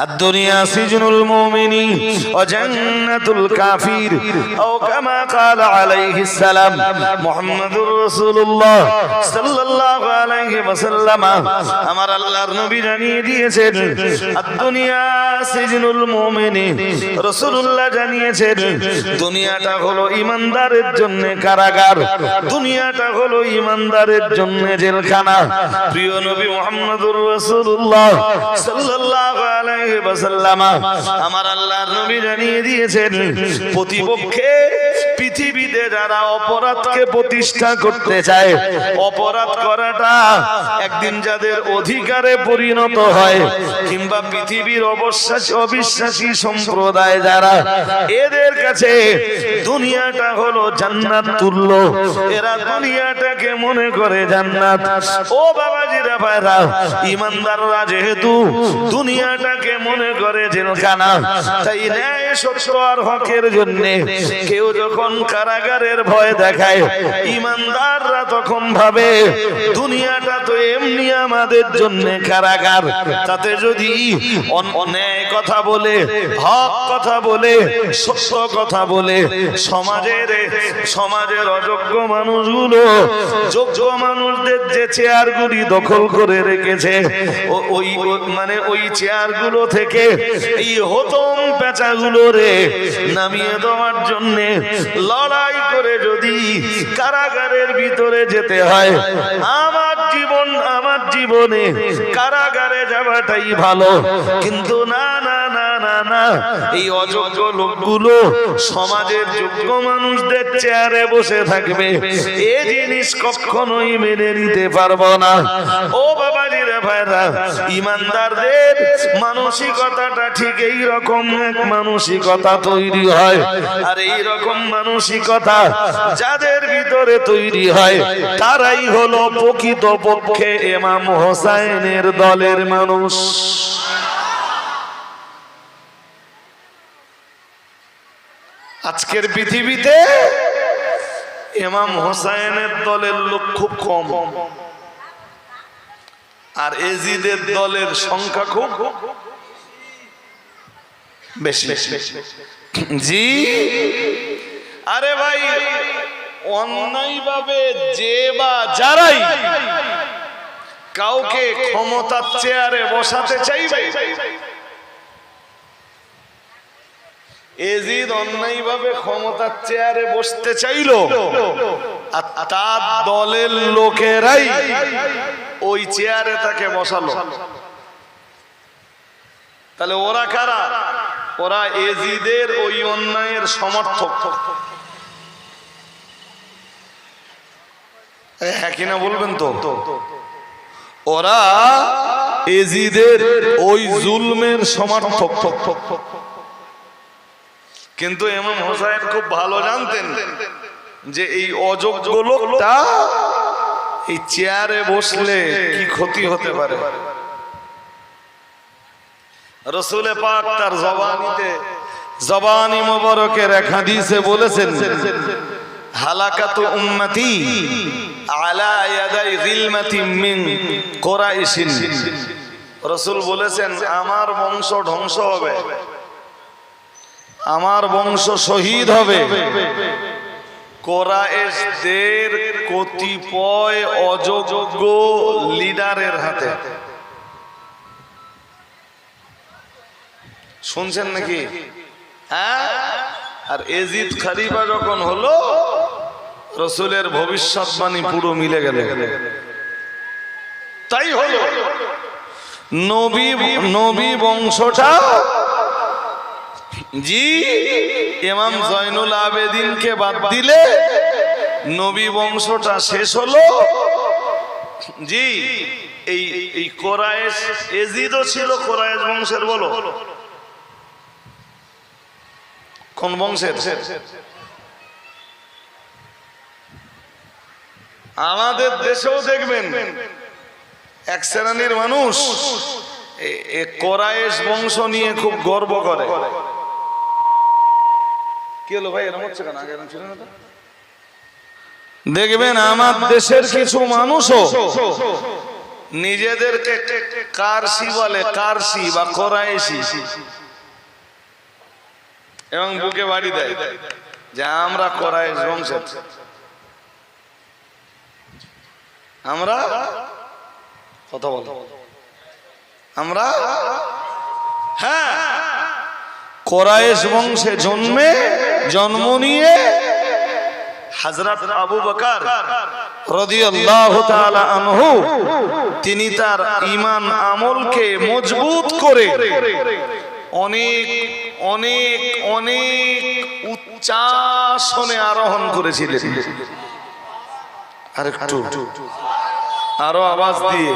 الدنيا سجن المؤمن وجنة الكافر أو كما قال عليه السلام محمد رسول الله صلى الله عليه আলাইহি ওয়াসাল্লাম, আমার আল্লাহর নবী জানিয়ে দিয়েছেন দুনিয়া সিজনুল মুমিনিন রাসূলুল্লাহ জানিয়েছেন, দুনিয়াটা হলো ইমানদারের জন্য কারাগার, দুনিয়াটা হলো ইমানদারের জন্য জেলখানা প্রিয় নবী মুহাম্মদুর রাসূলুল্লাহ সাল্লাল্লাহু আলাইহি ওয়াসাল্লাম, আমার আল্লাহর নবী জানিয়ে দিয়েছেন প্রতিপক্ষের পৃথিবীতে যারা অপরাধকে প্রতিষ্ঠা করতে চায় অপরাধ করাটা একদিন যাদের অধিকারে পরিণত হয়। কিংবা পৃথিবীর অবশ্বাসী অবিশ্বাসী সম্প্রদায় যারা, এদের কাছে দুনিয়াটা হলো জান্নাত তুল্য। এরা দুনিয়াটাকে মনে করে জান্নাত। ও বাবাজিরা ভাইরা, ইমানদাররা যেহেতু দুনিয়াটাকে মনে করে জেলখানা, তাই ন্যায় সত্য আর হকের জন্য কেউ যখন কারাগারের ভয় দেখায়, ইমানদাররা তখন ভাবে, দুনিয়াটা তো এমনি আমাদের জন্য কারাগার। তাতে যদি অন- অন্যায় কথা বলে, হক কথা বলে, সত্য কথা বলে, সমাজের সমাজের অযোগ্য মানুষগুলো যোগ্য মানুষদের যে চেয়ারগুলি দখল করে রেখেছে ওই মানে ওই চেয়ারগুলো থেকে এই হতম পেঁচাগুলো রে নামিয়ে দেওয়ার জন্য লড়াই করে যদি কারাগারের ভিতরে যেতে হয়, আমার জীবন আমার জীবনে। কারাগারে যাওয়াটাই ভালো। কিন্তু না না না না। এই অযোগ্য লোকগুলো সমাজের যোগ্য মানুষদের চেয়ারে বসে থাকবে। এ জিনিস কখনোই মেনে নিতে পারব না। ও বাবাজিরা ভাইরা, ইমানদারদের মানসিকতাটা ঠিক এই রকম এক মানসিকতা তৈরি হয়। আর এই রকম মানসিকতা যাদের ভিতরে তৈরি হয়, তারাই হলো প্রকৃত পক্ষে এমাম হোসাইনের দলের মানুষ। আজকের পৃথিবীতে এমাম হোসাইনের দলের লোক খুব কম। আর এজিদের দলের সংখ্যা খুব বেশি। জি। আরে ভাই অন্যায় ভাবে যে বা যারাই কাউকে ক্ষমতার চেয়ারে বসাতে চাইবে এজিদ অন্যায়ভাবে ক্ষমতার চেয়ারে বসতে চাইলো, আর তার দলের লোকেরাই ওই চেয়ারে তাকে বসালো। তাহলে ওরা কারা? ওরা এজিদের ওই অন্যায়ের সমর্থক। হ্যাঁ কিনা বলবেন তো? ওরা এজিদের ওই জুলমের সমর্থক। কিন্তু এমাম হোসাইন খুব ভালো জানতেন যে এই অযোগ্য লোকটা এই চেয়ারে বসলে কি ক্ষতি হতে পারে। রসুলে পাক তার জবানিতে জবানি মোবারকের এক হাদিসে বলেছেন, হালাকাতু উম্মতি আলা ইয়াদাই গিলমাতি মিন কুরাইশিন। রসুল বলেছেন, আমার বংশ ধ্বংস হবে। আমার বংশ শহীদ হবে। কোরআশদের কতিপয় অযোগ্য লিডারের হাতে। শুনছেন নাকি? হ্যাঁ? আর এজিদ খালিফা যখন হলো, রসুলের ভবিষ্যৎবাণী পুরো মিলে গেল। তাই হলো। নবী নবী বংশটা জি ইমাম জয়নুল আবেদিনকে বাদ দিলে নবী বংশটা শেষ হলো। জি এই এই কোরআশ এজিদও ছিল কোরআশ বংশের বলো। কোন বংশের? আমাদের দেশেও দেখবেন এক শ্রেণির মানুষ কোরআশ বংশ নিয়ে খুব গর্ব করে। কি হলো ভাই? এরকম হচ্ছে কেন? আগে এরকম ছিল না তো? দেখবেন আমার দেশের কিছু মানুষও নিজেদেরকে কারসি বলে কারসি বা কোরাইশি। এবং বুকে বাড়ি দেয় যে আমরা কোরাইশ বংশের। আমরা কথা বল। আমরা হ্যাঁ কোরাইশ বংশে জন্মে জন্ম নিয়ে হযরত আবু বকর আনহু তিনি তার ইমান আমলকে মজবুত করে অনেক অনেক অনেক উচ্চাসনে আরোহণ করেছিলেন। আরও আওয়াজ দিয়ে।